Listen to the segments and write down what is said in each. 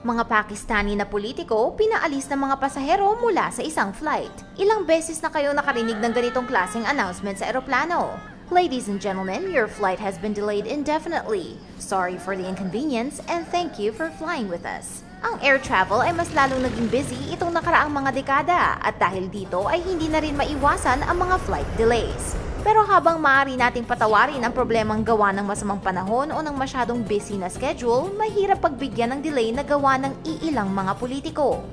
Mga Pakistani na politiko pinaalis ng mga pasahero mula sa isang flight. Ilang beses na kayo nakarinig ng ganitong klaseng announcement sa eroplano. Ladies and gentlemen, your flight has been delayed indefinitely. Sorry for the inconvenience and thank you for flying with us. Ang air travel ay mas lalong naging busy itong nakaraang mga dekada at dahil dito ay hindi na rin maiwasan ang mga flight delays. Pero habang maaari nating patawarin ang problemang gawa ng masamang panahon o ng masyadong busy na schedule, mahirap pagbigyan ng delay na gawa ng iilang mga politiko.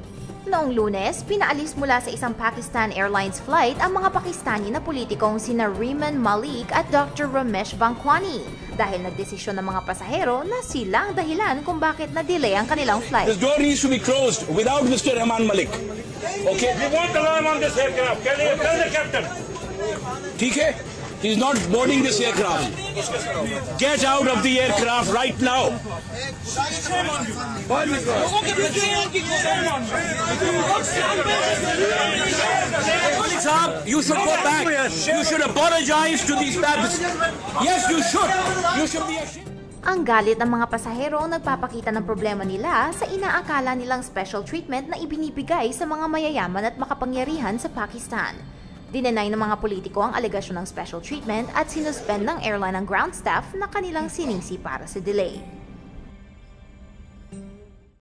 Noong lunes, pinaalis mula sa isang Pakistan Airlines flight ang mga Pakistani na politikong sina Rehman Malik at Dr. Ramesh Bankwani dahil nagdesisyon ng mga pasahero na sila ang dahilan kung bakit na-delay ang kanilang flight. This door needs to be closed without Mr. Rahman Malik. Okay? We want alarm on this aircraft. The- tell the captain. ठीक है? He's not boarding this aircraft. Get out of the aircraft right now. Malik Saab, you should go back. You should apologize to these passengers. Yes, you should. You should be ashamed. Ang galit ng mga pasahero ang nagpapakita ng problema nila sa inaakala nilang special treatment na ibinibigay sa mga mayayaman at makapangyarihan sa Pakistan. Dinenay ng mga politiko ang alegasyon ng special treatment at sinuspend ng airline ang ground staff na kanilang sinisi para sa delay.